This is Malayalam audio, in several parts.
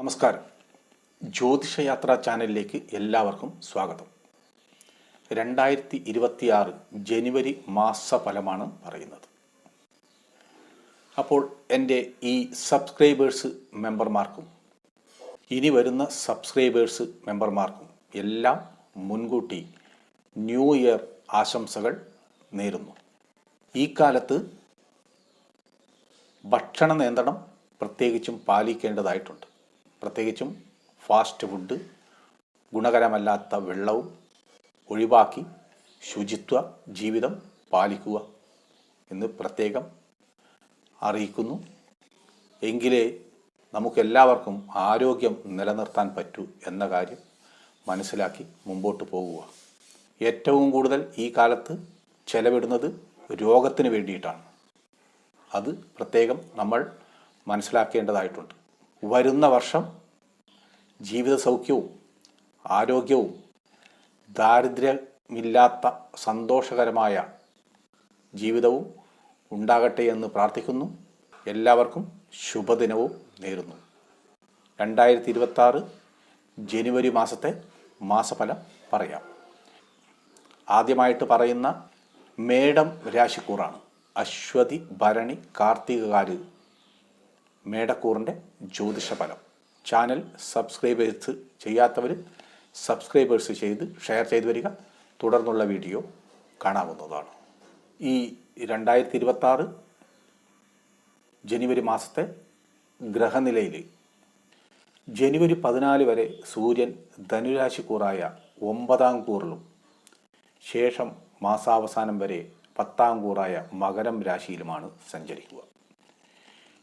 നമസ്കാരം. ജ്യോതിഷയാത്ര ചാനലിലേക്ക് എല്ലാവർക്കും സ്വാഗതം. രണ്ടായിരത്തി ഇരുപത്തിയാറ് ജനുവരി മാസഫലമാണ് പറയുന്നത്. അപ്പോൾ എന്റെ ഈ സബ്സ്ക്രൈബേഴ്സ് മെമ്പർമാർക്കും ഇനി വരുന്ന സബ്സ്ക്രൈബേഴ്സ് മെമ്പർമാർക്കും എല്ലാം മുൻകൂട്ടി ന്യൂ ഇയർ ആശംസകൾ നേരുന്നു. ഈ കാലത്ത് ഭക്ഷണ നിയന്ത്രണം പ്രത്യേകിച്ചും പാലിക്കേണ്ടതായിട്ടുണ്ട്. പ്രത്യേകിച്ചും ഫാസ്റ്റ് ഫുഡ് ഗുണകരമല്ലാത്ത വെള്ളവും ഒഴിവാക്കി ശുചിത്വ ജീവിതം പാലിക്കുക എന്ന് പ്രത്യേകം അറിയിക്കുന്നു. എങ്കിലേ നമുക്കെല്ലാവർക്കും ആരോഗ്യം നിലനിർത്താൻ പറ്റൂ എന്ന കാര്യം മനസ്സിലാക്കി മുമ്പോട്ട് പോകുക ഏറ്റവും കൂടുതൽ ഈ കാലത്ത് ചെലവിടുന്നത് രോഗത്തിന് വേണ്ടിയിട്ടാണ്. അത് പ്രത്യേകം നമ്മൾ മനസ്സിലാക്കേണ്ടതായിട്ടുണ്ട്. വരുന്ന വർഷം ജീവിത സൗഖ്യവും ആരോഗ്യവും ദാരിദ്ര്യമില്ലാത്ത സന്തോഷകരമായ ജീവിതവും ഉണ്ടാകട്ടെ എന്ന് പ്രാർത്ഥിക്കുന്നു. എല്ലാവർക്കും ശുഭദിനവും നേരുന്നു. രണ്ടായിരത്തി ഇരുപത്തി ജനുവരി മാസത്തെ മാസഫലം പറയാം. ആദ്യമായിട്ട് പറയുന്ന മേടം രാശിക്കൂറാണ്. അശ്വതി ഭരണി കാർത്തികകാര് മേടക്കൂറിന്റെ ജ്യോതിഷഫലം. ചാനൽ സബ്സ്ക്രൈബേഴ്സ് ചെയ്യാത്തവർ സബ്സ്ക്രൈബേഴ്സ് ചെയ്ത് ഷെയർ ചെയ്തു വരിക. തുടർന്നുള്ള വീഡിയോ കാണാവുന്നതാണ്. ഈ രണ്ടായിരത്തി ഇരുപത്തി ജനുവരി മാസത്തെ ഗ്രഹനിലയിൽ ജനുവരി പതിനാല് വരെ സൂര്യൻ ധനുരാശിക്കൂറായ ഒമ്പതാം കൂറിലും ശേഷം മാസാവസാനം വരെ പത്താം കൂറായ മകരം രാശിയിലുമാണ് സഞ്ചരിക്കുക.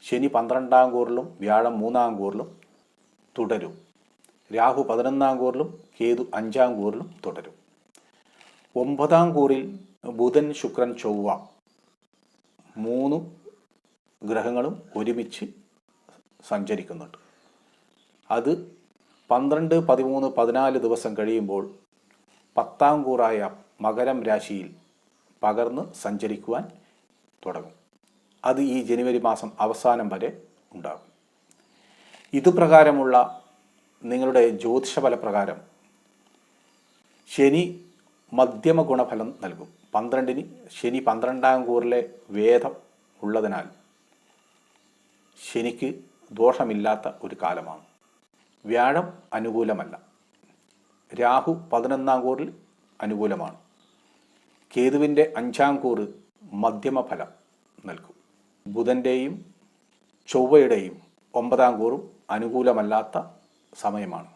ശനി പന്ത്രണ്ടാം കൂറിലും വ്യാഴം മൂന്നാം കൂറിലും തുടരും. രാഹു പതിനൊന്നാം കൂറിലും കേതു അഞ്ചാം കൂറിലും തുടരും. ഒമ്പതാം കൂറിൽ ബുധൻ ശുക്രൻ ചൊവ്വ മൂന്ന് ഗ്രഹങ്ങളും ഒരുമിച്ച് സഞ്ചരിക്കുന്നുണ്ട്. അത് പന്ത്രണ്ട് പതിമൂന്ന് പതിനാല് ദിവസം കഴിയുമ്പോൾ പത്താം കൂറായ മകരം രാശിയിൽ പകർന്ന് സഞ്ചരിക്കുവാൻ തുടങ്ങും. അത് ഈ ജനുവരി മാസം അവസാനം വരെ ഉണ്ടാകും. ഇതുപ്രകാരമുള്ള നിങ്ങളുടെ ജ്യോതിഷഫല പ്രകാരം ശനി മധ്യമ ഗുണഫലം നൽകും. പന്ത്രണ്ടിന് ശനി പന്ത്രണ്ടാം കൂറിലെ വേദം ഉള്ളതിനാൽ ശനിക്ക് ദോഷമില്ലാത്ത ഒരു കാലമാണ്. വ്യാഴം അനുകൂലമല്ല. രാഹു പതിനൊന്നാം കൂറിൽ അനുകൂലമാണ്. കേതുവിന്റെ അഞ്ചാം കൂറ് മധ്യമ ഫലം നൽകും. ബുധന്റെയും ചൊവ്വയുടെയും ഒമ്പതാം കൂറും അനുകൂലമല്ലാത്ത സമയമാണ്.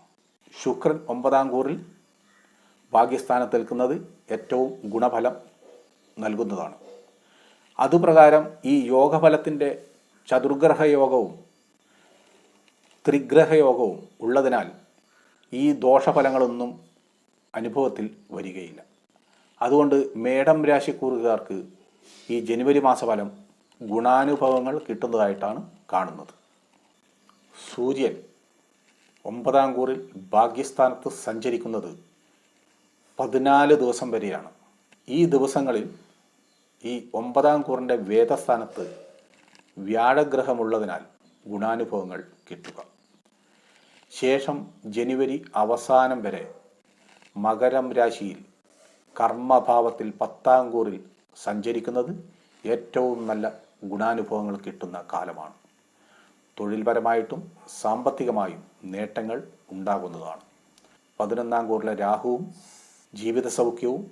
ശുക്രൻ ഒമ്പതാം കൂറിൽ ഭാഗ്യസ്ഥാനത്ത് നിൽക്കുന്നത് ഏറ്റവും ഗുണഫലം നൽകുന്നതാണ്. അതുപ്രകാരം ഈ യോഗഫലത്തിന്റെ ചതുർഗ്രഹ യോഗവും ത്രിഗ്രഹ യോഗവും ഉള്ളതിനാൽ ഈ ദോഷഫലങ്ങളൊന്നും അനുഭവത്തിൽ വരികയില്ല. അതുകൊണ്ട് മേടം രാശിക്കൂറുകാർക്ക് ഈ ജനുവരി മാസഫലം ഗുണാനുഭവങ്ങൾ കിട്ടുന്നതായിട്ടാണ് കാണുന്നത്. സൂര്യൻ ഒമ്പതാം കൂറിൽ ഭാഗ്യസ്ഥാനത്ത് സഞ്ചരിക്കുന്നത് പതിനാല് ദിവസം വരെയാണ്. ഈ ദിവസങ്ങളിൽ ഈ ഒമ്പതാം കൂറിന്റെ വേദസ്ഥാനത്ത് വ്യാഴഗ്രഹമുള്ളതിനാൽ ഗുണാനുഭവങ്ങൾ കിട്ടുക. ശേഷം ജനുവരി അവസാനം വരെ മകരം രാശിയിൽ കർമ്മഭാവത്തിൽ പത്താം കൂറിൽ സഞ്ചരിക്കുന്നത് ഏറ്റവും നല്ല ഗുണാനുഭവങ്ങൾ കിട്ടുന്ന കാലമാണ്. തൊഴിൽപരമായിട്ടും സാമ്പത്തികമായും നേട്ടങ്ങൾ ഉണ്ടാകുന്നതാണ്. പതിനൊന്നാം കൂറിലെ രാഹുവും ജീവിത സൗഖ്യവും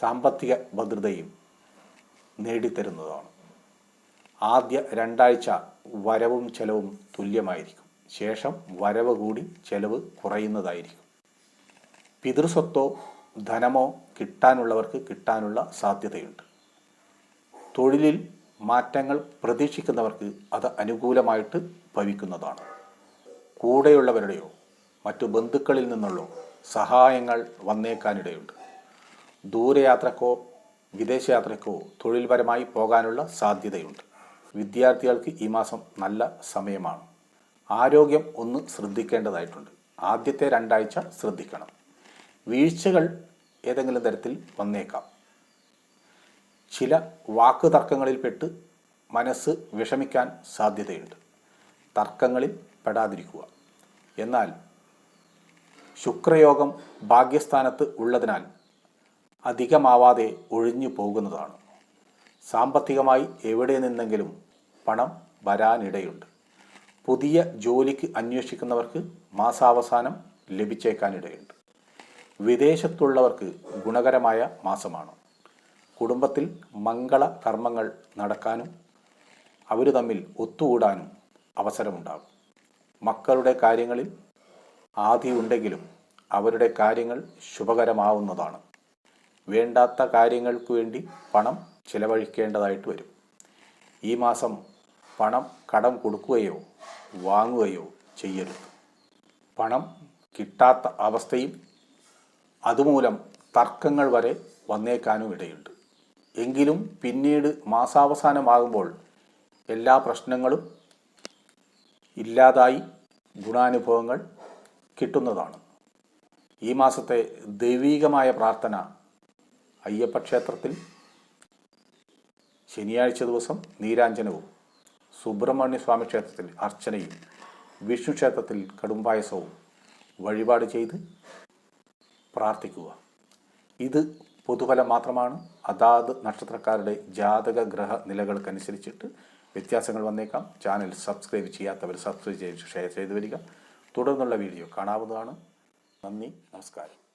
സാമ്പത്തിക ഭദ്രതയും നേടിത്തരുന്നതാണ്. ആദ്യ രണ്ടാഴ്ച വരവും ചെലവും തുല്യമായിരിക്കും. ശേഷം വരവ് കൂടി ചെലവ് കുറയുന്നതായിരിക്കും. പിതൃസ്വത്തോ ധനമോ കിട്ടാനുള്ളവർക്ക് കിട്ടാനുള്ള സാധ്യതയുണ്ട്. തൊഴിലിൽ മാറ്റങ്ങൾ പ്രതീക്ഷിക്കുന്നവർക്ക് അത് അനുകൂലമായിട്ട് ഭവിക്കുന്നതാണ്. കൂടെയുള്ളവരുടെയോ മറ്റു ബന്ധുക്കളിൽ നിന്നുള്ള സഹായങ്ങൾ വന്നേക്കാനിടയുണ്ട്. ദൂരയാത്രക്കോ വിദേശയാത്രക്കോ തൊഴിൽപരമായി പോകാനുള്ള സാധ്യതയുണ്ട്. വിദ്യാർത്ഥികൾക്ക് ഈ മാസം നല്ല സമയമാണ്. ആരോഗ്യം ഒന്ന് ശ്രദ്ധിക്കേണ്ടതായിട്ടുണ്ട്. ആദ്യത്തെ രണ്ടാഴ്ച ശ്രദ്ധിക്കണം. വീഴ്ചകൾ ഏതെങ്കിലും തരത്തിൽ വന്നേക്കാം. ചില വാക്ക് തർക്കങ്ങളിൽപ്പെട്ട് മനസ്സ് വിഷമിക്കാൻ സാധ്യതയുണ്ട്. തർക്കങ്ങളിൽ പെടാതിരിക്കുക. എന്നാൽ ശുക്രയോഗം ഭാഗ്യസ്ഥാനത്ത് ഉള്ളതിനാൽ അധികമാവാതെ ഒഴിഞ്ഞു പോകുന്നതാണ്. സാമ്പത്തികമായി എവിടെ നിന്നെങ്കിലും പണം വരാനിടയുണ്ട്. പുതിയ ജോലിക്ക് അന്വേഷിക്കുന്നവർക്ക് മാസാവസാനം ലഭിച്ചേക്കാനിടയുണ്ട്. വിദേശത്തുള്ളവർക്ക് ഗുണകരമായ മാസമാണ്. കുടുംബത്തിൽ മംഗള കർമ്മങ്ങൾ നടക്കാനും അവർ തമ്മിൽ ഒത്തുകൂടാനും അവസരമുണ്ടാകും. മക്കളുടെ കാര്യങ്ങളിൽ ആദിയുണ്ടെങ്കിലും അവരുടെ കാര്യങ്ങൾ ശുഭകരമാവുന്നതാണ്. വേണ്ടാത്ത കാര്യങ്ങൾക്ക് വേണ്ടി പണം ചിലവഴിക്കേണ്ടതായിട്ട് വരും. ഈ മാസം പണം കടം കൊടുക്കുകയോ വാങ്ങുകയോ ചെയ്യരുത്. പണം കിട്ടാത്ത അവസ്ഥയും അതുമൂലം തർക്കങ്ങൾ വരെ വന്നേക്കാനും ഇടയുണ്ട്. എങ്കിലും പിന്നീട് മാസാവസാനമാകുമ്പോൾ എല്ലാ പ്രശ്നങ്ങളും ഇല്ലാതായി ഗുണാനുഭവങ്ങൾ കിട്ടുന്നതാണ്. ഈ മാസത്തെ ദൈവീകമായ പ്രാർത്ഥന അയ്യപ്പ ക്ഷേത്രത്തിൽ ശനിയാഴ്ച ദിവസം നീരാഞ്ജനവും സുബ്രഹ്മണ്യ സ്വാമി ക്ഷേത്രത്തിൽ അർച്ചനയും വിഷ്ണു ക്ഷേത്രത്തിൽ കടുംപായസവും വഴിപാട് ചെയ്ത് പ്രാർത്ഥിക്കുക. ഇത് പൊതുഫലം മാത്രമാണ്. അതാത് നക്ഷത്രക്കാരുടെ ജാതക ഗ്രഹ നിലകൾക്കനുസരിച്ചിട്ട് വ്യത്യാസങ്ങൾ വന്നേക്കാം. ചാനൽ സബ്സ്ക്രൈബ് ചെയ്യാത്തവർ സബ്സ്ക്രൈബ് ചെയ്ത് ഷെയർ ചെയ്ത് വരിക. തുടർന്നുള്ള വീഡിയോ കാണാവുന്നതാണ്. നന്ദി നമസ്കാരം.